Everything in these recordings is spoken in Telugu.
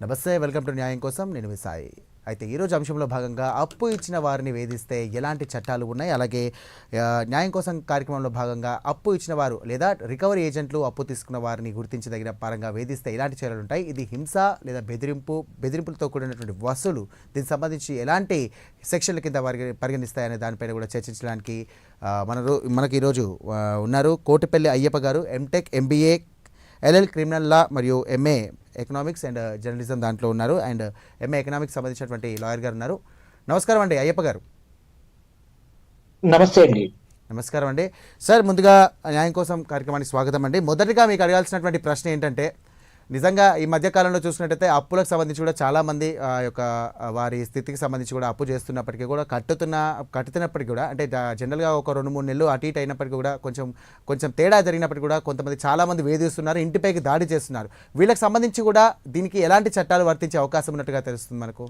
నమస్తే వెల్కమ్ టు న్యాయం కోసం నేను విసాయి అయితే ఈరోజు అంశంలో భాగంగా అప్పు ఇచ్చిన వారిని వేధిస్తే ఎలాంటి చట్టాలు ఉన్నాయి? అలాగే న్యాయం కోసం కార్యక్రమంలో భాగంగా అప్పు ఇచ్చిన వారు లేదా రికవరీ ఏజెంట్లు అప్పు తీసుకున్న వారిని గుర్తించదగిన పరంగా వేధిస్తే ఎలాంటి చర్యలు ఉంటాయి? ఇది హింస లేదా బెదిరింపు బెదిరింపులతో కూడినటువంటి వసూలు. దీనికి సంబంధించి ఎలాంటి సెక్షన్ల కింద వారికి పరిగణిస్తాయనే దానిపైన కూడా చర్చించడానికి మన మనకి ఈరోజు ఉన్నారు కోటిపల్లి అయ్యప్ప గారు MTech MBA LL criminal law మరియు ఎంఏ ఎకనామిక్స్ అండ్ జర్నలిజం దాంట్లో ఉన్నారు. అండ్ ఎంఏ ఎకనామిక్స్ సంబంధించినటువంటి లాయర్ గారు ఉన్నారు. నమస్కారం అండి అయ్యప్ప గారు. నమస్తే అండి. నమస్కారం అండి. సార్ ముందుగా న్యాయం కోసం కార్యక్రమానికి స్వాగతం అండి. మొదటిగా మీకు అడగాల్సినటువంటి ప్రశ్న ఏంటంటే నిజంగా ఈ మధ్య కాలంలో చూసినట్టయితే అప్పులకు సంబంధించి కూడా చాలామంది ఆ యొక్క వారి స్థితికి సంబంధించి కూడా అప్పు చేస్తున్నప్పటికీ కూడా కట్టుతున్న కట్టుతున్నప్పటికీ కూడా అంటే జనరల్గా ఒక రెండు మూడు నెలలు అటు ఇటు అయినప్పటికీ కూడా కొంచెం కొంచెం తేడా జరిగినప్పటికీ కూడా కొంతమంది చాలామంది వేధిస్తున్నారు ఇంటిపైకి దాడి చేస్తున్నారు. వీళ్ళకి సంబంధించి కూడా దీనికి ఎలాంటి చట్టాలు వర్తించే అవకాశం ఉన్నట్టుగా తెలుస్తుంది మనకు?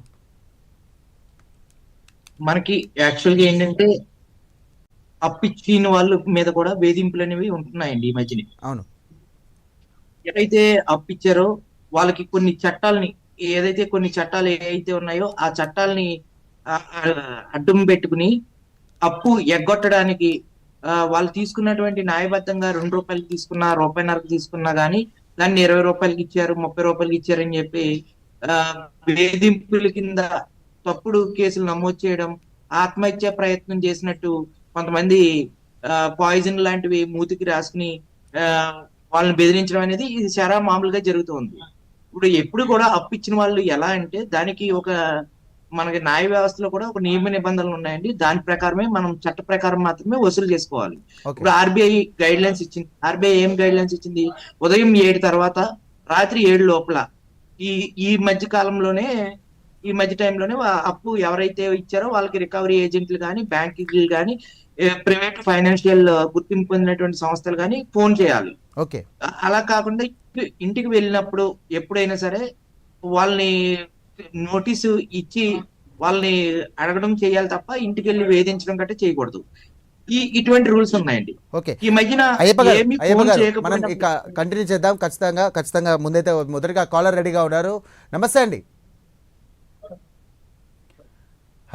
మనకి యాక్చువల్గా ఏంటంటే అప్పిచ్చిన వాళ్ళ మీద కూడా వేధింపులు అనేవి ఉంటున్నాయండి ఈ మధ్యన. అవును. ఎవరైతే అప్పిచ్చారో వాళ్ళకి కొన్ని చట్టాలని ఏదైతే కొన్ని చట్టాలు ఏవైతే ఉన్నాయో ఆ చట్టాలని అడ్డం పెట్టుకుని అప్పు ఎగ్గొట్టడానికి ఆ, వాళ్ళు తీసుకున్నటువంటి న్యాయబద్ధంగా రెండు రూపాయలు తీసుకున్నా రూపాయిన్నరకు తీసుకున్నా గానీ దాన్ని ఇరవై రూపాయలకి ఇచ్చారు ముప్పై రూపాయలకి ఇచ్చారని చెప్పి ఆ, వేధింపుల కింద తప్పుడు కేసులు నమోదు చేయడం ఆత్మహత్య ప్రయత్నం చేసినట్టు కొంతమంది పాయిజన్ లాంటివి మూతికి రాసుకుని ఆ, వాళ్ళని బెదిరించడం అనేది ఇది చాలా మామూలుగా జరుగుతుంది. ఇప్పుడు ఎప్పుడు కూడా అప్పు ఇచ్చిన వాళ్ళు ఎలా అంటే దానికి ఒక మనకి న్యాయ వ్యవస్థలో కూడా ఒక నియమ నిబంధనలు ఉన్నాయండి. దాని ప్రకారమే మనం చట్ట ప్రకారం మాత్రమే వసూలు చేసుకోవాలి. ఇప్పుడు ఆర్బీఐ గైడ్ లైన్స్ ఇచ్చింది. ఆర్బీఐ ఏం గైడ్ లైన్స్ ఇచ్చింది? ఉదయం ఏడు తర్వాత రాత్రి ఏడు లోపల ఈ ఈ మధ్య కాలంలోనే ఈ మధ్య టైంలోనే అప్పు ఎవరైతే ఇచ్చారో వాళ్ళకి రికవరీ ఏజెంట్లు కానీ బ్యాంకులు కానీ ప్రైవేట్ ఫైనాన్షియల్ గుర్తింపు పొందినటువంటి సంస్థలు కానీ ఫోన్ చేయాలి. ఓకే. అలా కాకుండా ఇంటి- ఇంటికి వెళ్ళినప్పుడు ఎప్పుడైనా సరే వాళ్ళని నోటీసు ఇచ్చి వాళ్ళని అడగడం చేయాలి తప్ప ఇంటికి వెళ్ళి వేధించడం గట్రా చేయకూడదు. ఈ ఇటువంటి రూల్స్ ఉన్నాయండి. ఓకే. ఈ మధ్యన మనం కంటిన్యూ చేద్దాం. ఖచ్చితంగా ఖచ్చితంగా ముందైతే మొదటిగా కాలర్ రెడీగా ఉన్నారు. నమస్తే అండి.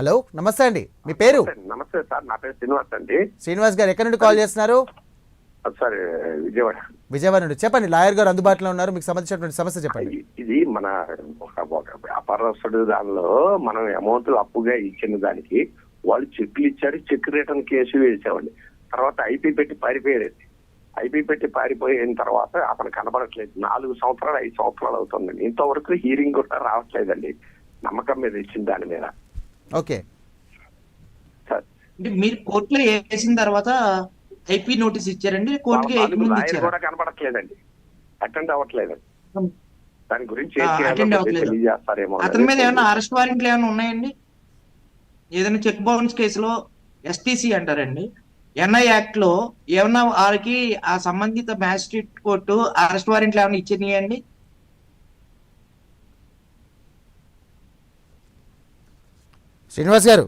హలో నమస్తే అండి. మీ పేరు? నమస్తే సార్ నా పేరు శ్రీనివాస్ అండి. శ్రీనివాస్ గారు ఎక్కడి నుండి కాల్ చేస్తున్నారు? సార్ విజయవాడ. విజయవాడ నుండి. చెప్పండి లాయర్ గారు అందుబాటులో ఉన్నారు మీకు సంబంధించినటువంటి సమస్య చెప్పండి. ఇది మన ఒక వ్యాపారస్తుడు దానిలో మనం అమౌంట్ అప్పుగా ఇచ్చిన దానికి వాళ్ళు చెక్కులు ఇచ్చారు చెక్ రిటర్న్ కేసు వేసామండి. తర్వాత ఐపీ పెట్టి పారిపోయారు ఐపీ పెట్టి పారిపోయిన తర్వాత అతను కనబడట్లేదు. నాలుగు సంవత్సరాలు ఐదు సంవత్సరాలు అవుతుందండి ఇంతవరకు హీరింగ్ కూడా రావట్లేదండి. నమ్మకం మీద ఇచ్చిన దాని మీద. ఓకే. సార్. అంటే మీరు కోర్టులో వేసిన తర్వాత ఐపీ నోటీస్ ఇచ్చారండి కోర్టుకి కూడా కనబడట్లేదండి అటెండ్ అవ్వట్లేదండి దాని గురించి అతని మీద ఏమైనా అరెస్ట్ వారెంట్లు ఏమైనా ఉన్నాయండి? ఏదైనా చెక్ బౌన్స్ కేసులో ఎస్టీసీ అంటారండి. ఎన్ఐ యాక్ట్లో ఏమన్నా వాళ్ళకి ఆ సంబంధిత మ్యాజిస్ట్రేట్ కోర్టు అరెస్ట్ వారెంట్లు ఏమైనా ఇచ్చినాయండి? శ్రీనివాస్ గారు.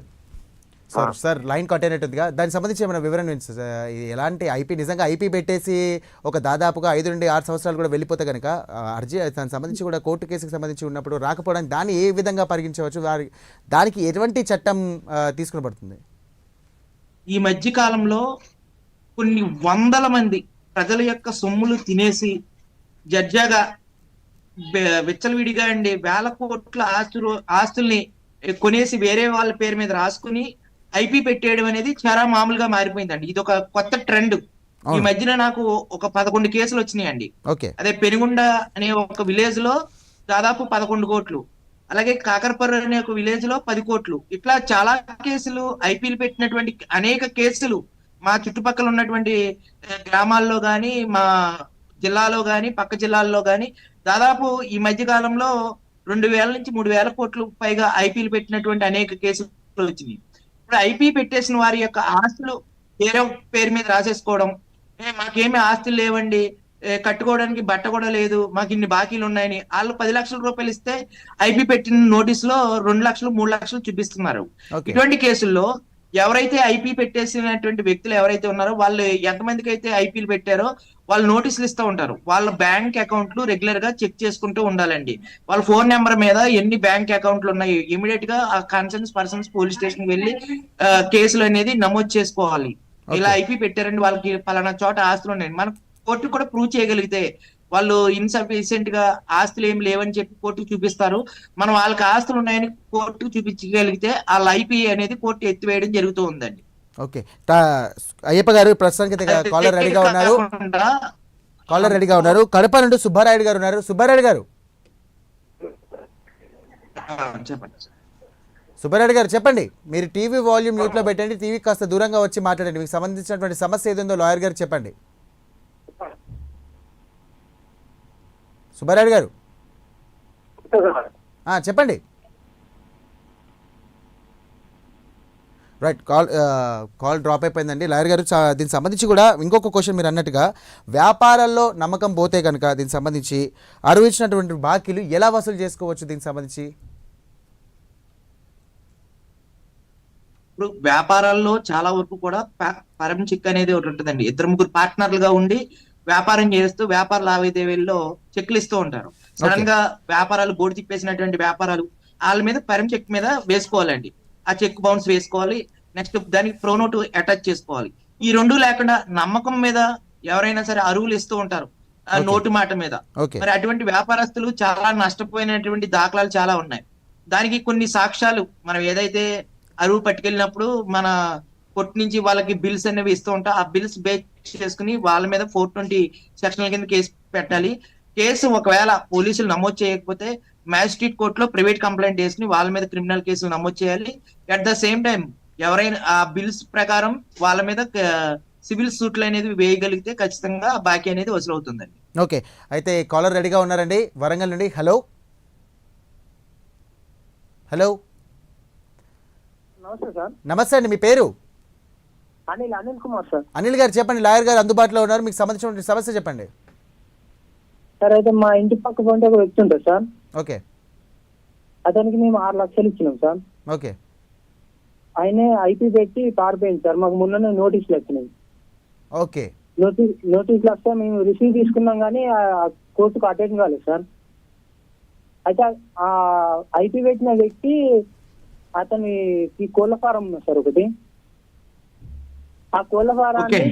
సార్ సార్ లైన్ కట్ అయినట్టుగా దానికి సంబంధించి ఏమైనా వివరణ ఎలాంటి ఐపీ నిజంగా ఐపీ పెట్టేసి ఒక దాదాపుగా ఐదు నుండి ఆరు సంవత్సరాలు కూడా వెళ్ళిపోతే కనుక అర్జీ దానికి సంబంధించి కూడా కోర్టు కేసుకి సంబంధించి ఉన్నప్పుడు రాకపోవడానికి దాన్ని ఏ విధంగా పరిగణించవచ్చు? వారి దానికి ఎటువంటి చట్టం తీసుకునబడుతుంది? ఈ మధ్య కాలంలో కొన్ని వందల మంది ప్రజల యొక్క సొమ్ములు తినేసి జడ్జాగా విచ్చలవిడిగా అండి వేల కోట్ల ఆస్తులు ఆస్తుల్ని కొనేసి వేరే వాళ్ళ పేరు మీద రాసుకుని ఐపీ పెట్టేయడం అనేది చాలా మామూలుగా మారిపోయిందండి. ఇది ఒక కొత్త ట్రెండ్. ఈ. మధ్యన నాకు ఒక పదకొండు కేసులు వచ్చినాయండి. అదే పెనుగొండ అనే ఒక విలేజ్లో దాదాపు పదకొండు కోట్లు. అలాగే కాకరపర్రు అనే ఒక విలేజ్లో పది కోట్లు. ఇట్లా చాలా కేసులు ఐపీఎల్ పెట్టినటువంటి అనేక కేసులు మా చుట్టుపక్కల ఉన్నటువంటి గ్రామాల్లో గాని మా జిల్లాలో గాని పక్క జిల్లాల్లో గాని దాదాపు ఈ మధ్య కాలంలో రెండు వేల నుంచి మూడు వేల కోట్లు పైగా ఐపీఎల్ పెట్టినటువంటి అనేక కేసులు వచ్చినాయి. ఇప్పుడు ఐపీ పెట్టేసిన వారి యొక్క ఆస్తులు వేరే పేరు మీద రాసేసుకోవడం "ఏ, మాకేమీ ఆస్తులు లేవండి కట్టుకోవడానికి బట్ట కూడా లేదు మాకు ఇన్ని బాకీలు ఉన్నాయని వాళ్ళు పది లక్షల రూపాయలు ఇస్తే ఐపీ పెట్టిన నోటీస్లో రెండు లక్షలు మూడు లక్షలు చూపిస్తున్నారు. ఇటువంటి కేసుల్లో ఎవరైతే ఐపీ పెట్టేసినటువంటి వ్యక్తులు ఎవరైతే ఉన్నారో వాళ్ళు ఎంతమందికి అయితే ఐపీలు పెట్టారో వాళ్ళు నోటీసులు ఇస్తూ ఉంటారు. వాళ్ళ బ్యాంక్ అకౌంట్లు రెగ్యులర్గా చెక్ చేసుకుంటూ ఉండాలండి. వాళ్ళ ఫోన్ నెంబర్ మీద ఎన్ని బ్యాంక్ అకౌంట్లు ఉన్నాయి ఇమీడియట్గా ఆ కన్సర్న్స్ పర్సన్స్ పోలీస్ స్టేషన్ వెళ్ళి కేసులు అనేది నమోదు చేసుకోవాలి. ఇలా. ఐపీ పెట్టారండి వాళ్ళకి పలానా చోట ఆస్తులు ఉన్నాయండి. మనం కోర్టు కూడా ప్రూవ్ చేయగలిగితే వాళ్ళు ఇన్సఫిషియెంట్గా ఆస్తులు ఏమి లేవని చెప్పి కోర్టుకు చూపిస్తారు. మనం వాళ్ళకి ఆస్తులు ఉన్నాయని కోర్టుకు చూపించగలిగితే వాళ్ళ ఐపీ అనేది కోర్టు ఎత్తివేయడం జరుగుతూ ఉందండి. ఓకే. అయ్యప్ప గారు ప్రస్తుతానికి కాలర్ రెడీగా ఉన్నారు. కాలర్ రెడీగా ఉన్నారు. కడప నుండి సుబ్బారాయుడు గారు ఉన్నారు. సుబ్బారాయుడు గారు. ఆ, చెప్పండి సుబ్బారెడ్డి గారు చెప్పండి. మీరు టీవీ వాల్యూమ్ మ్యూట్లో పెట్టండి. టీవీ కాస్త దూరంగా వచ్చి మాట్లాడండి. మీకు సంబంధించినటువంటి సమస్య ఏదుందో లాయర్ గారు చెప్పండి. సుబ్బారెడ్డి గారు. ఆ, చెప్పండి. రైట్ కాల్ కాల్ డ్రాప్ అయిపోయిందండి. లాయర్ గారు దీనికి సంబంధించి కూడా ఇంకొక క్వశ్చన్ మీరు అన్నట్టుగా వ్యాపారాల్లో నమ్మకం పోతే కనుక దీనికి సంబంధించి అరువు ఇచ్చినటువంటి బాకీలు ఎలా వసూలు చేసుకోవచ్చు దీనికి సంబంధించి? ఇప్పుడు వ్యాపారాల్లో చాలా వరకు కూడా పరం చిక్ అనేది ఒకటి ఉంటుందండి. ఇద్దరు ముగ్గురు పార్ట్నర్లుగా ఉండి వ్యాపారం చేస్తూ వ్యాపార లావాదేవీల్లో చెక్లు ఇస్తూ ఉంటారు. సడన్గా వ్యాపారాలు బోర్డు తిప్పేసినటువంటి వ్యాపారాలు వాళ్ళ మీద పరం చెక్ మీద వేసుకోవాలండి. ఆ చెక్ బౌన్స్ వేసుకోవాలి. నెక్స్ట్ దానికి ప్రోనోట్ అటాచ్ చేసుకోవాలి. ఈ రెండు లేకుండా నమ్మకం మీద ఎవరైనా సరే అరువులు ఇస్తూ ఉంటారు. ఆ. నోటు మాట మీద. మరి అటువంటి వ్యాపారస్తులు చాలా నష్టపోయినటువంటి దాఖలాలు చాలా ఉన్నాయి. దానికి కొన్ని సాక్ష్యాలు మనం ఏదైతే అరువు పట్టుకెళ్ళినప్పుడు మన కోర్టు నుంచి వాళ్ళకి బిల్స్ అనేవి ఇస్తూ ఉంటాం ఆ బిల్స్ బేస్ చేసుకుని వాళ్ళ మీద ఫోర్ ట్వంటీ సెక్షన్ల కింద కేసు పెట్టాలి. కేసు ఒకవేళ పోలీసులు నమోదు చేయకపోతే మ్యాజిస్ట్రేట్ కోర్టులో ప్రైవేట్ కంప్లైంట్ వేసుకుని వాళ్ళ మీద క్రిమినల్ కేసులు నమోదు చేయాలి. అట్ ద సేమ్ టైం ఎవరైనా ఆ బిల్స్ ప్రకారం వాళ్ళ మీద సివిల్ సూట్లు అనేది వేయగలిగితే ఖచ్చితంగా ఆ బాకీ అనేది వసూలు అవుతుందండి ఓకే. అయితే కాలర్ రెడీగా ఉన్నారండి. వరంగల్ నుండి హలో. హలో. నమస్తే సార్. నమస్తే అండి. మీ పేరు? అనిల్ అనిల్ కుమార్ సార్. అనిల్ గారు చెప్పండి లాయర్ గారు అందుబాటులో ఉన్నారు మీకు సంబంధించిన సమస్య చెప్పండి. సార్ అయితే మా ఇంటి పక్క పంట ఒక వ్యక్తి ఉంటారు సార్. ఓకే. అతనికి మేము ఆరు లక్షలు ఇచ్చినాం సార్. ఓకే. ఆయనే ఐపీ పెట్టి పారిపోయింది సార్ మాకు మొన్ననే నోటీసులు వచ్చినాయి. ఓకే. నోటీస్ నోటీసులు వస్తే మేము రిసీవ్ తీసుకున్నాం కానీ ఆ కోర్టుకు అటెండ్ కాలేదు సార్. అయితే ఆ ఐపీ పెట్టిన వ్యక్తి అతని ఈ కోళ్ళ ఫారం ఉంది సార్ ఒకటి. ఆ కోళ్ళ ఫారాన్ని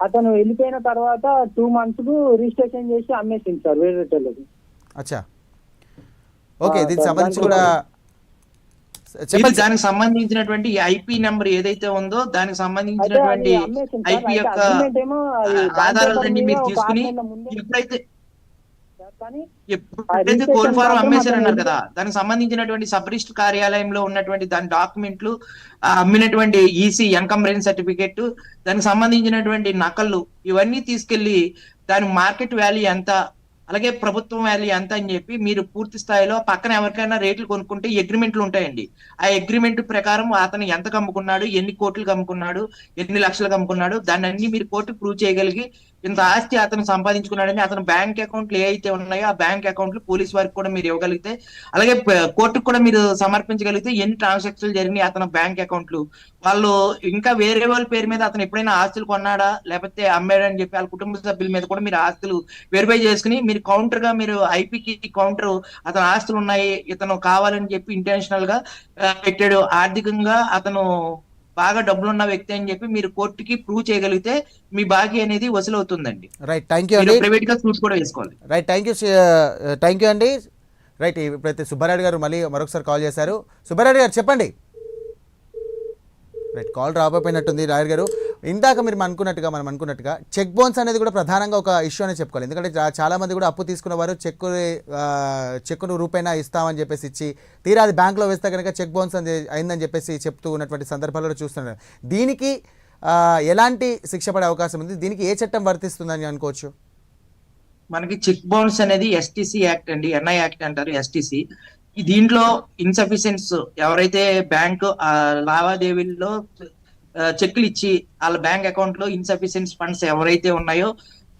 అతను వెళ్ళిపోయిన తర్వాత టూ మంత్స్కు రిజిస్ట్రేషన్ చేసి అమ్మేసింది సార్ వేరే అచ్చా ఓకే దీనికి సంబంధించి కూడా చెప్పండి. దానికి సంబంధించినటువంటి ఐపీ నెంబర్ ఏదైతే ఉందో దానికి సంబంధించినటువంటి. ఐపీ యొక్క ఆధారాలన్నీ మీరు తీసుకుని ఎప్పుడైతే కానీ ఎప్పుడైతే registration కోల్ ఫారం మాత్రం అమ్మేశారన్నారు కదా దానికి సంబంధించినటువంటి సబ్ రిజిస్టర్ కార్యాలయంలో ఉన్నటువంటి దాని డాక్యుమెంట్లు అమ్మినటువంటి ఈసీ ఎన్కంబరెన్స్ సర్టిఫికెట్ దానికి సంబంధించినటువంటి నకళ్ళు ఇవన్నీ తీసుకెళ్ళి దాని మార్కెట్ వాల్యూ ఎంత అలాగే ప్రభుత్వం వాల్యూ ఎంత అని చెప్పి మీరు పూర్తి స్థాయిలో పక్కన ఎవరికైనా రేట్లు కొనుక్కుంటే అగ్రిమెంట్లు ఉంటాయండి. ఆ అగ్రిమెంట్ ప్రకారం అతను ఎంత కమ్ముకున్నాడు ఎన్ని కోట్లకు అమ్ముకున్నాడు ఎన్ని లక్షలకు అమ్ముకున్నాడు దాన్ని అన్ని మీరు కోర్టు ప్రూవ్ చేయగలిగి ఇంత ఆస్తి అతను సంపాదించుకున్నాడని అతను బ్యాంక్ అకౌంట్లు ఏ అయితే ఉన్నాయో ఆ బ్యాంక్ అకౌంట్లు పోలీస్ వారికి కూడా మీరు ఇవ్వగలిగితే అలాగే కోర్టుకు కూడా మీరు సమర్పించగలిగితే ఎన్ని ట్రాన్సాక్షన్లు జరిగినాయి అతను బ్యాంక్ అకౌంట్లు. వాళ్ళు ఇంకా వేరే వాళ్ళ పేరు మీద అతను ఎప్పుడైనా ఆస్తులు కొన్నాడా? లేకపోతే అమ్మాడా అని చెప్పి వాళ్ళ కుటుంబ సభ్యుల మీద కూడా మీరు ఆస్తులు వెరిఫై చేసుకుని మీరు కౌంటర్గా మీరు ఐపీకి కౌంటర్ అతను ఆస్తులు ఉన్నాయి ఇతను కావాలని చెప్పి ఇంటెన్షనల్గా పెట్టాడు. ఆర్థికంగా అతను బాగా డబ్బులున్న వ్యక్తి అని చెప్పి మీరు కోర్టుకి ప్రూవ్ చేయగలిగితే మీ బాకీ అనేది వసూలు అవుతుందండి రైట్ థ్యాంక్ యూ అండి. ప్రైవేట్గా సూట్స్ కూడా వేసుకోవాలి. Right thank you thank you అండి. రైట్ ఇప్పుడైతే సుబ్బారెడ్డి గారు మళ్ళీ మరొకసారి కాల్ చేశారు. సుబ్బారెడ్డి గారు చెప్పండి. రైట్ కాల్ రాబోయినట్టుంది రాయర్ గారు. ఇందాక మీరు అనుకున్నట్టుగా మనం అనుకున్నట్టుగా చెక్ బౌన్స్ అనేది కూడా ప్రధానంగా ఒక ఇష్యూ అనే చెప్పుకోవాలి. ఎందుకంటే చాలామంది చాలా మంది కూడా అప్పు తీసుకున్న వారు చెక్కు చెక్కును రూపైనా ఇస్తామని చెప్పేసి ఇచ్చి తీరా అది బ్యాంక్లో వేస్తే కనుక చెక్ బౌన్స్ అని అయిందని చెప్పేసి చెప్తూ ఉన్నటువంటి సందర్భాల్లో చూస్తున్నారు. దీనికి ఎలాంటి శిక్ష పడే అవకాశం ఉంది? దీనికి ఏ చట్టం వర్తిస్తుందని అనుకోవచ్చు? మనకి చెక్ బౌన్స్ అనేది ఎస్టిసి యాక్ట్ అండి ఎన్ఐ యాక్ట్ అంటారు ఎస్టిసి దీంట్లో ఇన్సఫిషియన్స్ ఎవరైతే బ్యాంక్ లావాదేవీల్లో ఆ, చెక్కులు ఇచ్చి వాళ్ళ బ్యాంక్ అకౌంట్లో ఇన్సఫిషియన్స్ ఫండ్స్ ఎవరైతే ఉన్నాయో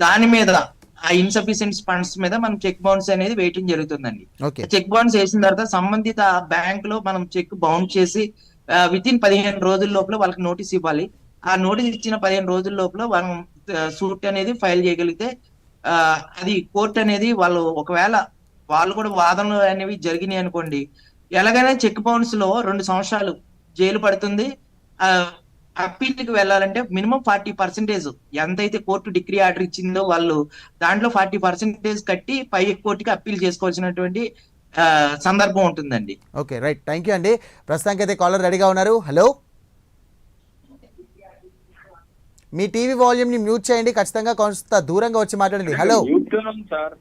దాని మీద ఆ ఇన్సఫిషియన్స్ ఫండ్స్ మీద మనం చెక్ బౌన్స్ అనేది వేయటం జరుగుతుందండి. చెక్ బౌన్స్ వేసిన తర్వాత సంబంధిత బ్యాంక్లో మనం చెక్ బౌన్స్ చేసి విత్ ఇన్ పదిహేను రోజుల లోపల వాళ్ళకి నోటీస్ ఇవ్వాలి. ఆ నోటీస్ ఇచ్చిన పదిహేను రోజుల లోపల మనం సూట్ అనేది ఫైల్ చేయగలిగితే అది కోర్టు అనేది వాళ్ళు ఒకవేళ వాళ్ళు కూడా వాదనలు అనేవి జరిగినాయి అనుకోండి. ఎలాగైనా చెక్ బౌన్స్లో రెండు సంవత్సరాలు జైలు పడుతుంది. అప్పీల్కి వెళ్ళాలంటే మినిమం ఫార్టీ పర్సెంటేజ్ ఎంతైతే కోర్టు డిగ్రీ ఆర్డర్ ఇచ్చిందో వాళ్ళు దాంట్లో ఫార్టీ పర్సెంటేజ్ కట్టి పై కోర్టుకి అప్పీల్ చేసుకోవాల్సినటువంటి సందర్భం ఉంటుందండి. Okay right. థ్యాంక్ యూ అండి. ప్రస్తుతానికి అయితే కాలర్ రెడీగా ఉన్నారు. హలో? మీ టీవీ వాల్యూమ్ని మ్యూట్ చేయండి. ఖచ్చితంగా కొంత దూరంగా వచ్చి మాట్లాడండి. హలో? సార్.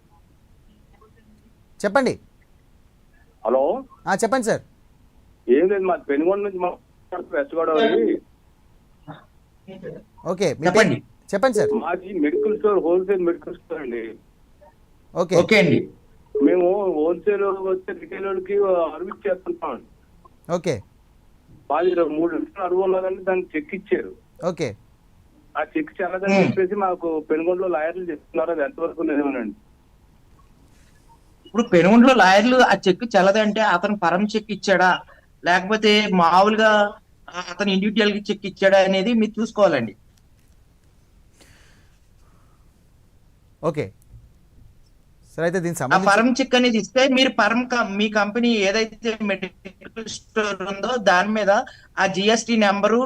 చెప్పండి. హలో? చెప్పండి సార్. ఏం లేదు మా పెనుగొండ నుంచి మా వెస్ట్ గోదావరి. ఓకే చెప్పండి. చెప్పండి సార్. మాది medical store wholesale medical store అండి. ఓకే. ఓకే అండి. మేము హోల్సేల్ వచ్చే రిటైలర్కి అరువు చేస్తుంటాం ఓకే. మాది మూడు లక్షలు అరువు ఉన్నదండి దానికి చెక్ ఇచ్చారు. ఓకే. ఆ చెక్ Hmm. చెప్పేసి మాకు పెనుగొండలో లాయర్లు చెప్తున్నారు అది ఎంతవరకు నిజమేనండి. ఇప్పుడు పెనుగుంట్లో లాయర్లు ఆ చెక్ చెల్లదంటే అతను పరం చెక్ ఇచ్చాడా? లేకపోతే మామూలుగా అతను ఇండివిజువల్గా చెక్ ఇచ్చాడా అనేది మీరు చూసుకోవాలండి. ఓకే. సరే అయితే సంబంధించి పరం చెక్ అనేది ఇస్తే మీరు పరం మీ కంపెనీ ఏదైతే మెడికల్ స్టోర్ ఉందో దాని మీద ఆ జిఎస్టి నెంబరు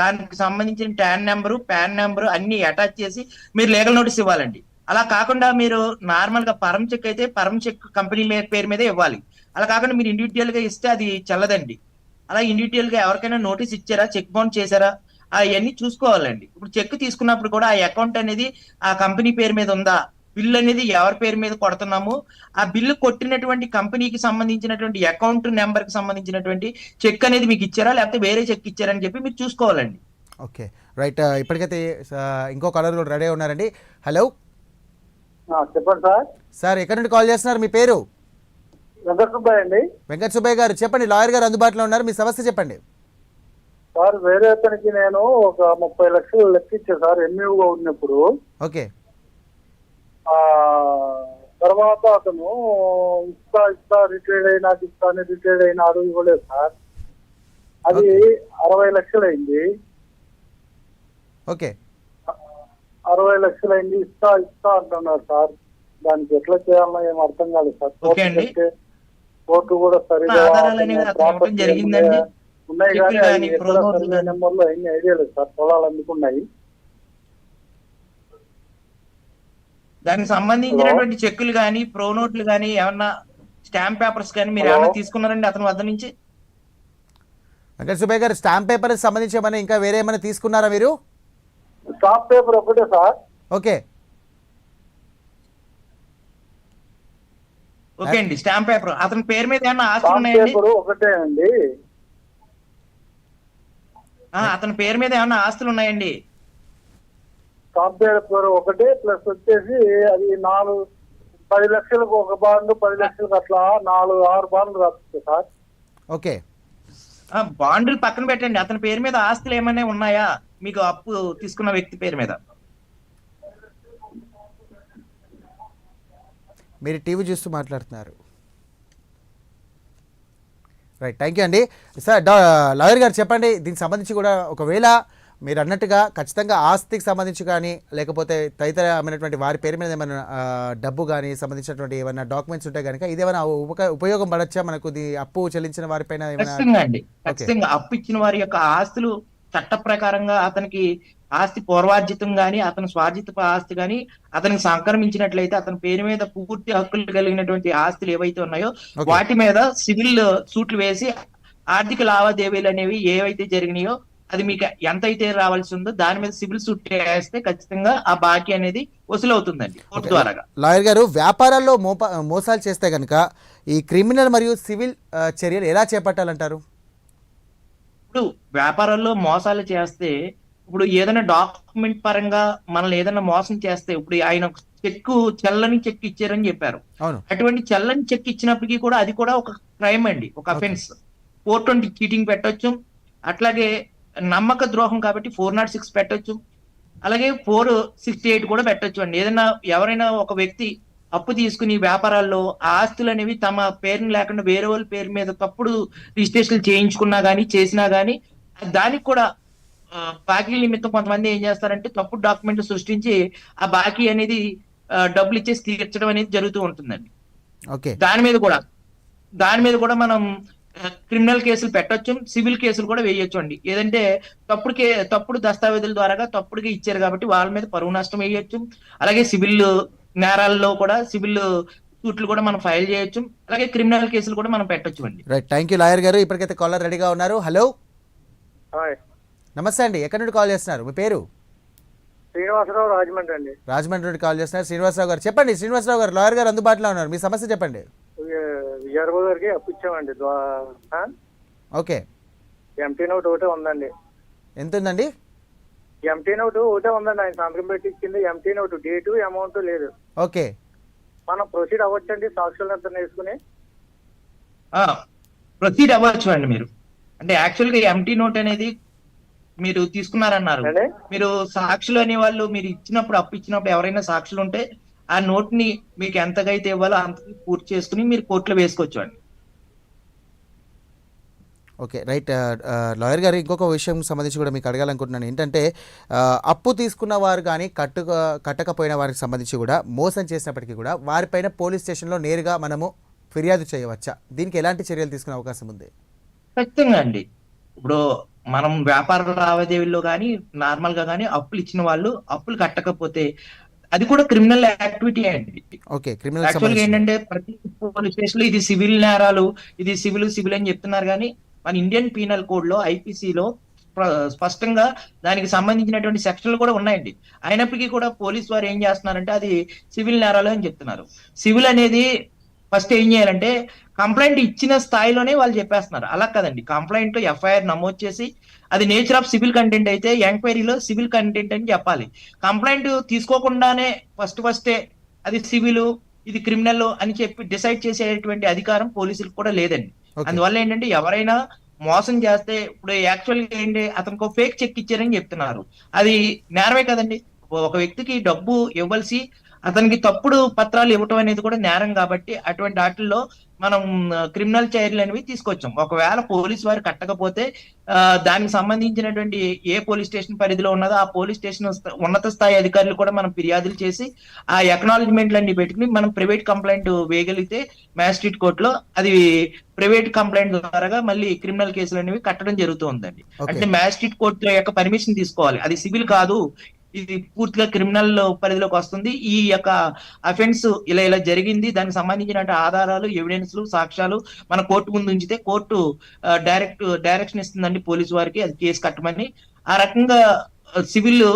దానికి సంబంధించిన ట్యాన్ నెంబరు పాన్ నెంబరు అన్ని అటాచ్ చేసి మీరు లీగల్ నోటీస్ ఇవ్వాలండి. అలా కాకుండా మీరు నార్మల్గా పరం చెక్ అయితే పరం చెక్ కంపెనీ పేరు మీదే ఇవ్వాలి. అలా కాకుండా మీరు ఇండివిజువల్గా ఇస్తే అది చల్లదండి. అలా ఇండివిజువల్గా ఎవరికైనా నోటీస్ ఇచ్చారా? చెక్ బౌన్స్ చేశారా? అవన్నీ చూసుకోవాలండి. ఇప్పుడు చెక్ తీసుకున్నప్పుడు కూడా ఆ అకౌంట్ అనేది ఆ కంపెనీ పేరు మీద ఉందా? బిల్ అనేది ఎవరి పేరు మీద కొడుతున్నాము? ఆ బిల్లు కొట్టినటువంటి కంపెనీకి సంబంధించినటువంటి అకౌంట్ నెంబర్కి సంబంధించినటువంటి చెక్ అనేది మీకు ఇచ్చారా? లేకపోతే వేరే చెక్ ఇచ్చారని చెప్పి మీరు చూసుకోవాలండి. ఓకే. రైట్. ఇప్పటికైతే ఇంకో కలర్ కూడా రెడీ ఉన్నారండి. హలో చెప్పండి సార్. సార్ ఎక్కడి నుండి కాల్ చేస్తున్నారు? మీ పేరు? వెంకట సుబ్బయ్య అండి. వెంకట సుబ్బయ్య గారు చెప్పండి లాయర్ గారు అందుబాటులో ఉన్నారు. మీ సమస్య చెప్పండి. సార్ వేరే అతనికి నేను ఒక ముప్పై లక్షలు లెక్కిచ్చా సార్ ఎంఈఓగా ఉన్నప్పుడు. ఓకే. తర్వాత అతను ఇస్తా ఇస్తా రిటైర్డ్ అయినాక ఇస్తా అని రిటైర్డ్ అయినాడు ఇవ్వలేదు సార్. అది అరవై లక్షలు అయింది ఓకే. అరవై లక్షలు అయింది ఇస్తా ఇస్తా అంటున్నారు సార్. దానికి ఎట్లా చేయాలన్నా ఏం అర్థం కాలేదు సార్. కోర్టు కూడా సరిగా. ఉన్నాయి? కానీ కానీ. నెంబర్లో ఎన్ని ఐడియా లేదు సార్. పొలాలు అందుకున్నాయి దానికి సంబంధించినటువంటి చెక్కులు కానీ ప్రో నోట్లు కానీ ఏమన్నా స్టాంప్ పేపర్స్ కానీ మీరు ఏమన్నా. తీసుకున్నారండి అతని వద్ద నుంచి? వెంకట సుబ్బయ్య గారు స్టాంప్ పేపర్ సంబంధించి ఏమైనా ఇంకా వేరే ఏమైనా తీసుకున్నారా మీరు? స్టాప్ పేపర్ ఒకటే సార్. ఓకే. ఓకే అండి స్టాంప్ పేపర్. అతని పేరు మీద ఏమన్నా ఆస్తులు ఉన్నాయండి? పేపర్ ఒకటే అండి. ఆ, అతని పేరు మీద ఏమన్నా ఆస్తులు ఉన్నాయండి? స్టాప్ పేపర్ ఒకటే ప్లస్ వచ్చేసి అది నాలుగు పది లక్షలకు ఒక బాండ్ పది లక్షలకు అట్లా నాలుగు ఆరు బాండ్లు రాస్తుంది సార్. ఓకే. ఆ, బాండ్లు పక్కన పెట్టండి. అతని పేరు మీద ఆస్తులు ఏమైనా ఉన్నాయా? మీకు అప్పు తీసుకున్న వ్యక్తి పేరు మీద. మీరు టీవీ చూస్తూ మాట్లాడుతున్నారు. రైట్ థ్యాంక్ యూ అండి. సార్ లాయర్ గారు చెప్పండి దీనికి సంబంధించి కూడా ఒకవేళ మీరు అన్నట్టుగా ఖచ్చితంగా ఆస్తికి సంబంధించి కానీ లేకపోతే తదితరమైనటువంటి వారి పేరు మీద ఏమైనా డబ్బు కానీ సంబంధించినటువంటి ఏమైనా డాక్యుమెంట్స్ ఉంటే కనుక ఇదేమైనా ఉపయోగం పడచ్చా? మనకు అప్పు చెల్లించిన వారిపైన ఏమైనా అప్పు ఇచ్చిన వారి యొక్క ఆస్తులు చట్ట ప్రకారంగా అతనికి ఆస్తి పూర్వార్జితం గాని అతని స్వార్జిత ఆస్తి గాని అతనికి సంక్రమించినట్లయితే అతని పేరు మీద పూర్తి హక్కులు కలిగినటువంటి ఆస్తులు ఏవైతే ఉన్నాయో. వాటి మీద సివిల్ సూట్లు వేసి ఆర్థిక లావాదేవీలు అనేవి ఏవైతే జరిగినాయో అది మీకు ఎంత అయితే రావాల్సి ఉందో దాని మీద సివిల్ సూట్ వేస్తే ఖచ్చితంగా ఆ బాకీ అనేది వసూలు అవుతుందండి కోర్టు ద్వారాగా. లాయర్ గారు వ్యాపారాల్లో మోప మోసాలు చేస్తే కనుక ఈ క్రిమినల్ మరియు సివిల్ చర్యలు ఎలా చేపట్టాలంటారు? ఇప్పుడు వ్యాపారాల్లో మోసాలు చేస్తే ఇప్పుడు ఏదైనా డాక్యుమెంట్ పరంగా మనల్ని ఏదైనా మోసం చేస్తే ఇప్పుడు ఆయన చెక్ చెల్లని చెక్ ఇచ్చారని చెప్పారు. అటువంటి చెల్లని చెక్ ఇచ్చినప్పటికీ కూడా అది కూడా ఒక క్రైమ్ అండి ఒక అఫెన్స్ ఫోర్ ట్వంటీ చీటింగ్ పెట్టొచ్చు. అట్లాగే నమ్మక ద్రోహం కాబట్టి ఫోర్ నాట్ సిక్స్ పెట్టొచ్చు. అలాగే ఫోర్ సిక్స్టీ ఎయిట్ కూడా పెట్టొచ్చు అండి. ఏదైనా ఎవరైనా ఒక వ్యక్తి అప్పు తీసుకుని వ్యాపారాల్లో ఆస్తులు అనేవి తమ పేరుని లేకుండా వేరే వాళ్ళ పేరు మీద తప్పుడు రిజిస్ట్రేషన్ చేయించుకున్నా గానీ చేసినా గానీ దానికి కూడా బాకీ నిమిత్తం కొంతమంది ఏం చేస్తారంటే తప్పుడు డాక్యుమెంట్లు సృష్టించి ఆ బాకీ అనేది డబ్బులు ఇచ్చేసి తీర్చడం అనేది జరుగుతూ ఉంటుందండి. ఓకే. దాని మీద కూడా దాని మీద కూడా మనం క్రిమినల్ కేసులు పెట్టొచ్చు సివిల్ కేసులు కూడా వేయొచ్చు అండి ఏదంటే తప్పుడు కే తప్పుడు దస్తావేజుల ద్వారా తప్పుడుగా ఇచ్చారు కాబట్టి వాళ్ళ మీద పరువు నష్టం వేయొచ్చు. అలాగే సివిల్ నేరాల్లో కూడా సివిల్ సూట్లు కూడా మనం ఫైల్ చేయొచ్చు. అలాగే క్రిమినల్ కేసులు కూడా మనం పెట్టొచ్చు అండి. రైట్ థ్యాంక్ యూ లాయర్ గారు. ఇప్పటికైతే కాలర్ రెడీగా ఉన్నారు. హలో నమస్తే అండి. ఎక్కడి నుండి కాల్ చేస్తున్నారు? మీ పేరు? శ్రీనివాసరావు రాజమండ్రి అండి. రాజమండ్రి నుండి కాల్ చేస్తున్నారు. శ్రీనివాసరావు గారు. చెప్పండి శ్రీనివాసరావు గారు లాయర్ గారు అందుబాటులో ఉన్నారు. మీ సమస్య చెప్పండి. విజయనగరం గారికి అప్పు ఇచ్చామండి. ఓకే. ఎంటీ నోట్ ఒకటే ఉందండి. ఎంత ఉందండి ఎంటీ నోట్ ఒకటే ఉందండి. ఆయన సంతకం పెట్టి ఇచ్చింది ఎంటీ నోట్ డేటు అమౌంట్ లేదు. ఓకే. మనం ప్రొసీడ్ అవ్వచ్చండి సాక్షులు ఎంత వేసుకుని ప్రొసీడ్ అవ్వచ్చు అండి మీరు. అంటే యాక్చువల్గా ఎంటీ నోట్ అనేది మీరు తీసుకున్నారన్నారు. మీరు సాక్షులు అనే వాళ్ళు మీరు ఇచ్చినప్పుడు అప్పు ఇచ్చినప్పుడు ఎవరైనా సాక్షులు ఉంటే ఆ నోట్ని మీకు ఎంతకైతే ఇవ్వాలో అంత పూర్తి చేసుకుని మీరు కోర్టులో వేసుకోవచ్చు అండి ఓకే రైట్. లాయర్ గారు ఇంకొక విషయం సంబంధించి కూడా మీకు అడగాలనుకుంటున్నాను. ఏంటంటే అప్పు తీసుకున్న వారు కానీ కట్టుక కట్టకపోయిన వారికి సంబంధించి కూడా మోసం చేసినప్పటికీ కూడా వారిపైన పోలీస్ స్టేషన్లో నేరుగా మనము ఫిర్యాదు చేయవచ్చా? దీనికి ఎలాంటి చర్యలు తీసుకునే అవకాశం ఉంది? ఖచ్చితంగా అండి. ఇప్పుడు మనం వ్యాపార లావాదేవీల్లో కానీ నార్మల్గా కానీ అప్పులు ఇచ్చిన వాళ్ళు అప్పులు కట్టకపోతే అది కూడా క్రిమినల్ యాక్టివిటీ అండి. ఓకే క్రిమినల్ యాక్చువల్ ఏంటంటే ప్రతి పోలీస్ స్టేషన్లో ఇది సివిల్ నేరాలు ఇది సివిల్ సివిల్ అని చెప్తున్నారు కానీ మన ఇండియన్ పీనల్ కోడ్లో ఐపీసీలో స్పష్టంగా దానికి సంబంధించినటువంటి సెక్షన్లు కూడా ఉన్నాయండి. అయినప్పటికీ కూడా పోలీస్ వారు ఏం చేస్తున్నారంటే అది సివిల్ నేరాలు అని చెప్తున్నారు. సివిల్ అనేది ఫస్ట్ ఏం చేయాలంటే కంప్లైంట్ ఇచ్చిన స్థాయిలోనే వాళ్ళు చెప్పేస్తున్నారు. అలా కదండి. కంప్లైంట్ ఎఫ్ఐఆర్ నమోదు చేసి అది నేచర్ ఆఫ్ సివిల్ కంటెంట్ అయితే ఎంక్వైరీలో సివిల్ కంటెంట్ అని చెప్పాలి. కంప్లైంట్ తీసుకోకుండానే ఫస్ట్ ఫస్టే అది సివిల్ ఇది క్రిమినల్ అని చెప్పి డిసైడ్ చేసేటువంటి అధికారం పోలీసులకు కూడా లేదండి. అందువల్ల ఏంటంటే ఎవరైనా మోసం చేస్తే ఇప్పుడు యాక్చువల్గా ఏంటి అతనికి ఒక ఫేక్ చెక్ ఇచ్చారని చెప్తున్నారు. అది నేరమే కదండి. ఒక వ్యక్తికి డబ్బు ఇవ్వాల్సి అతనికి తప్పుడు పత్రాలు ఇవ్వటం అనేది కూడా నేరం కాబట్టి అటువంటి వాటిల్లో మనం క్రిమినల్ చర్యలు అనేవి తీసుకొచ్చాం. ఒకవేళ పోలీస్ వారు కట్టకపోతే దానికి సంబంధించినటువంటి ఏ పోలీస్ స్టేషన్ పరిధిలో ఉన్నదో ఆ పోలీస్ స్టేషన్ ఉన్నత స్థాయి అధికారులు కూడా మనం ఫిర్యాదులు చేసి ఆ ఎకనాలజ్మెంట్లు అన్ని పెట్టుకుని మనం ప్రైవేట్ కంప్లైంట్ వేయగలిగితే మ్యాజిస్ట్రేట్ కోర్టులో అది ప్రైవేట్ కంప్లైంట్ ద్వారా మళ్ళీ క్రిమినల్ కేసులు అనేవి కట్టడం జరుగుతూ ఉందండి. ఓకే. అంటే మ్యాజిస్ట్రేట్ కోర్టు యొక్క పర్మిషన్ తీసుకోవాలి. అది సివిల్ కాదు ఇది పూర్తిగా క్రిమినల్ పరిధిలోకి వస్తుంది. ఈ యొక్క అఫెన్స్ ఇలా ఇలా జరిగింది. దానికి సంబంధించిన ఆధారాలు ఎవిడెన్స్లు సాక్ష్యాలు మన కోర్టు ముందు ఉంచితే కోర్టు డైరెక్ట్ డైరెక్షన్ ఇస్తుందండి పోలీసు వారికి. అది కేసు కట్టమని. ఆ రకంగా సివిల్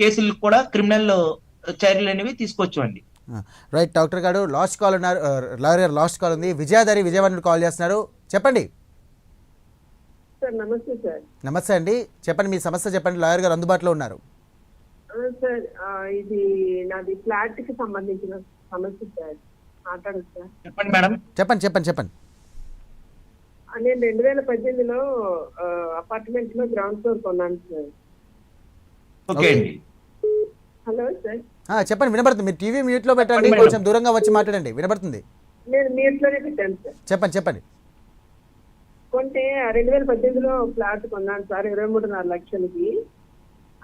కేసులు కూడా క్రిమినల్ చర్యలు అనేవి తీసుకోవచ్చు అండి రైట్ డాక్టర్ గారు లాస్ట్ కాల్ ఉన్నారు. లాయర్ గారు లాస్ట్ కాల్ ఉంది. విజయాధరి విజయవాడ కాల్ చేస్తున్నారు. చెప్పండి. సార్ నమస్తే సార్. నమస్తే అండి. చెప్పండి మీ సమస్య చెప్పండి. లాయర్ గారు అందుబాటులో ఉన్నారు. సార్ ఇది నాది ఫ్లాట్కి సంబంధించిన సమస్య సార్ మాట్లాడదు సార్ చెప్పండి మేడం. చెప్పండి చెప్పండి చెప్పండి. నేను రెండు వేల పద్దెనిమిదిలో అపార్ట్మెంట్లో గ్రౌండ్ ఫ్లోర్ కొన్నాను సార్ ఓకే హలో సార్ చెప్పండి వినబడుతుంది. మీరు టీవీ మ్యూట్లో పెట్టండి చెప్పండి కొంచెం దూరంగా వచ్చి మాట్లాడండి. వినబడుతుంది? నేను మీట్లోనే పెట్టాను సార్ చెప్పండి చెప్పండి. కొంటే రెండు వేల పద్దెనిమిదిలో ఫ్లాట్ కొన్నాను సార్ ఇరవై మూడున్నర లక్షలకి.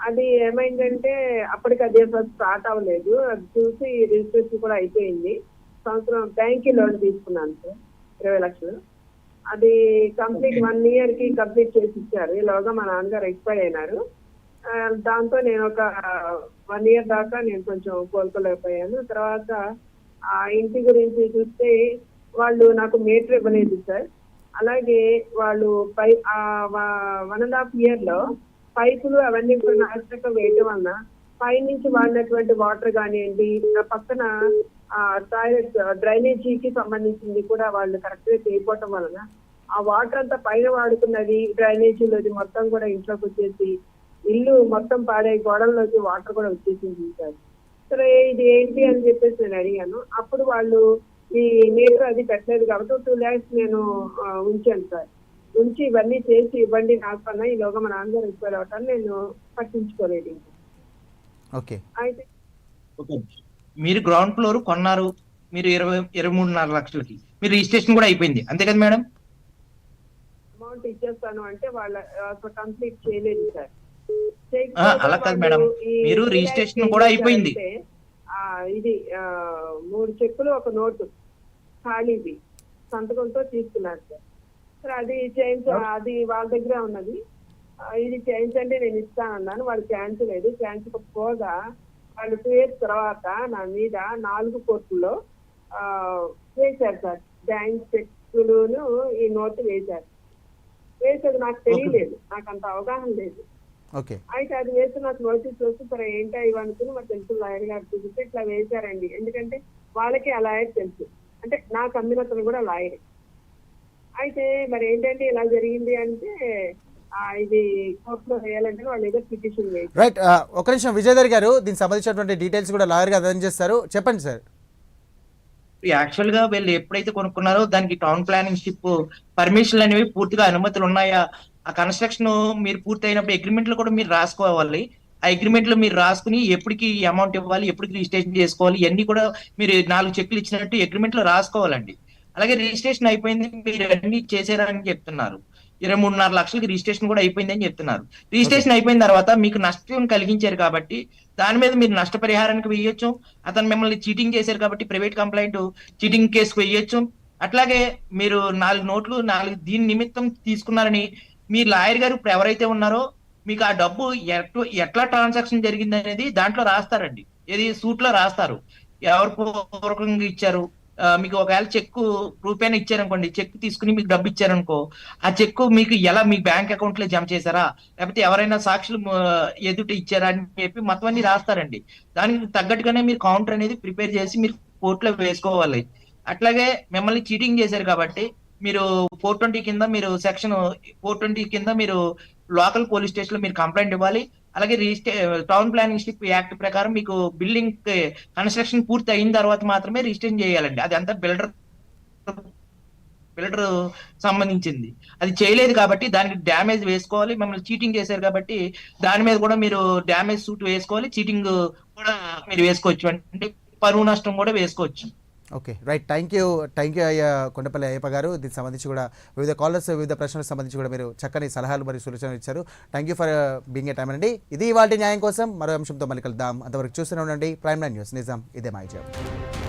అది ఏమైందంటే అప్పటికి అదే స్టార్ట్ అవ్వలేదు. అది చూసి రిజిస్ట్రేషన్ కూడా అయిపోయింది. సంవత్సరం బ్యాంక్ లోన్ తీసుకున్నాను సార్ ఇరవై లక్షలు. అది కంప్లీట్ వన్ ఇయర్కి కంప్లీట్ చేసి ఇచ్చారు. ఈలోగా మా నాన్నగారు ఎక్స్పైర్ అయినారు. దాంతో నేను ఒక వన్ ఇయర్ దాకా నేను కొంచెం కోలుకోలేకపోయాను. తర్వాత ఆ ఇంటి గురించి చూస్తే వాళ్ళు నాకు మీటర్ ఇవ్వలేదు సార్. అలాగే వాళ్ళు పై వన్ అండ్ హాఫ్ ఇయర్లో పైపులు అవన్నీ కూడా నాశనకం వేయడం వలన పైనుంచి వాడినటువంటి వాటర్ కానివ్వండి పక్కన టాయిలెట్ డ్రైనేజీకి సంబంధించింది కూడా వాళ్ళు కరెక్ట్గా చేయకపోవటం వలన ఆ వాటర్ అంతా పైన వాడుకున్నది డ్రైనేజీలోది మొత్తం కూడా ఇంట్లోకి వచ్చేసి ఇల్లు మొత్తం పాడే గోడల్లోకి వాటర్ కూడా వచ్చేసింది సార్. సరే ఇది ఏంటి అని చెప్పేసి నేను అడిగాను. అప్పుడు వాళ్ళు ఈ మీటర్ అది పెట్టలేదు కాబట్టి టూ ల్యాక్స్ నేను ఉంచాను సార్. ఉంచి ఇవన్నీ చేసి ఇవ్వండి నాకు అన్న ఈలోగా మా నాన్నగారు ఎక్కువ అవటాన్ని నేను పట్టించుకోలేదు. ఓకే. అయితే ఓకే. మీరు గ్రౌండ్ ఫ్లోర్ కొన్నారు మీరు ఇరవై ఇరవై మూడున్నర లక్షలకి. మీరు రిజిస్ట్రేషన్ కూడా అయిపోయింది. అంతే కదా మేడం? అమౌంట్ ఇచ్చేస్తాను అంటే వాళ్ళ కంప్లీట్ చేయలేదు సార్. అలా కాదు మేడం. మీరు రిజిస్ట్రేషన్ కూడా అయిపోయింది. ఇది మూడు చెక్కులు ఒక నోటు ఖాళీది. సంతకంతో తీసుకున్నారు సార్. అది చేయించ అది వాళ్ళ దగ్గర ఉన్నది. ఇది చేయించండి నేను ఇస్తానన్నాను. వాళ్ళు చేయించలేదు చేయించకపోగా వాళ్ళు టూ ఇయర్స్ తర్వాత నా మీద నాలుగు కోర్టుల్లో ఆ, వేశారు సార్. బ్యాంక్ చెక్కులును ఈ నోటు వేశారు. వేసేది నాకు తెలియలేదు. నాకు అంత అవగాహన లేదు. అయితే అది వేసి నాకు నోటీస్ వస్తే సరే ఏంటో ఇవి అనుకుని మరి తెలుసు లాయర్ గారు చూపిస్తే ఇట్లా వేశారండి. ఎందుకంటే వాళ్ళకి ఆ లాయర్ తెలుసు. అంటే నాకు అమ్మినతను కూడా లాయర్. అయితే మరి ఏంటంటే ఇలా జరిగింది అంటే ఆ, ఇది కోర్టులో వేయాలంటే వాళ్ళు ఏదో పిటిషన్ వేసి రైట్ ఒక నిమిషం విజయధర్ గారు దీనికి సంబంధించినటువంటి డీటెయిల్స్ కూడా లాయర్ గారు అందజేస్తారు. చెప్పండి సార్. యాక్చువల్గా వీళ్ళు ఎప్పుడైతే కొనుక్కున్నారో దానికి టౌన్ ప్లానింగ్ షిప్ పర్మిషన్లు అనేవి పూర్తిగా అనుమతులు ఉన్నాయా? ఆ కన్స్ట్రక్షన్ మీరు పూర్తి అయినప్పుడు అగ్రిమెంట్లో కూడా మీరు రాసుకోవాలి. ఆ అగ్రిమెంట్లో మీరు రాసుకుని ఎప్పటికి అమౌంట్ ఇవ్వాలి ఎప్పటికి రిజిస్ట్రేషన్ చేసుకోవాలి ఇవన్నీ కూడా మీరు నాలుగు చెక్లు ఇచ్చినట్టు అగ్రిమెంట్లో రాసుకోవాలండి. అలాగే రిజిస్ట్రేషన్ అయిపోయింది మీరు అన్ని చేశారని చెప్తున్నారు. ఇరవై మూడున్నర లక్షలకి రిజిస్ట్రేషన్ కూడా అయిపోయింది అని చెప్తున్నారు. రిజిస్ట్రేషన్ అయిపోయిన తర్వాత మీకు నష్టం కలిగించారు కాబట్టి దాని మీద మీరు నష్టపరిహారానికి వెయ్యొచ్చు. అతను మిమ్మల్ని చీటింగ్ చేశారు కాబట్టి ప్రైవేట్ కంప్లైంట్ చీటింగ్ కేసు వెయ్యొచ్చు. అట్లాగే మీరు నాలుగు నోట్లు నాలుగు దీని నిమిత్తం తీసుకున్నారని మీ లాయర్ గారు ఇప్పుడు ఎవరైతే ఉన్నారో మీకు ఆ డబ్బు ఎట్లా ఎట్లా ట్రాన్సాక్షన్ జరిగింది అనేది దాంట్లో రాస్తారండి. ఏది సూట్లో రాస్తారు. ఎవరు పూర్వకంగా ఇచ్చారు? మీకు ఒకవేళ చెక్ రూపాయన ఇచ్చారనుకోండి చెక్ తీసుకుని మీకు డబ్బు ఇచ్చారనుకో ఆ చెక్ మీకు ఎలా మీ బ్యాంక్ అకౌంట్లో జమ చేశారా? లేకపోతే ఎవరైనా సాక్షులు ఎదుట ఇచ్చారా అని చెప్పి మొత్తం అన్ని రాస్తారండి. దానికి తగ్గట్టుగానే మీరు కౌంటర్ అనేది ప్రిపేర్ చేసి మీరు కోర్టులో వేసుకోవాలి. అట్లాగే మిమ్మల్ని చీటింగ్ చేశారు కాబట్టి మీరు ఫోర్ ట్వంటీ కింద మీరు సెక్షన్ ఫోర్ ట్వంటీ కింద మీరు లోకల్ పోలీస్ స్టేషన్లో మీరు కంప్లైంట్ ఇవ్వాలి. అలాగే register town planning stick act ప్రకారం మీకు బిల్డింగ్ కన్స్ట్రక్షన్ పూర్తి అయిన తర్వాత మాత్రమే రిజిస్ట్రేషన్ చేయాలండి. అది అంతా బిల్డర్ బిల్డర్ సంబంధించింది. అది చేయలేదు కాబట్టి దానికి డ్యామేజ్ వేసుకోవాలి. మిమ్మల్ని చీటింగ్ చేశారు కాబట్టి దాని మీద కూడా మీరు డ్యామేజ్ సూట్ వేసుకోవాలి. చీటింగ్ కూడా మీరు వేసుకోవచ్చు. అంటే పరువు నష్టం కూడా వేసుకోవచ్చు. Okay. Right. Thank you. Thank you అయ్యా కొండపల్లి అయ్యప్ప గారు. దీనికి సంబంధించి కూడా వివిధ కాలర్స్ వివిధ ప్రశ్నలకు సంబంధించి కూడా మీరు చక్కని సలహాలు మరియు సూచనలు ఇచ్చారు. Thank you for being a time అండి. ఇది ఇవాళ న్యాయం కోసం మరో అంశంతో మళ్ళీ కలుద్దాం. అంతవరకు చూస్తూనే ఉండండి. Prime nine news. నిజాం. ఇదే మా జాబ్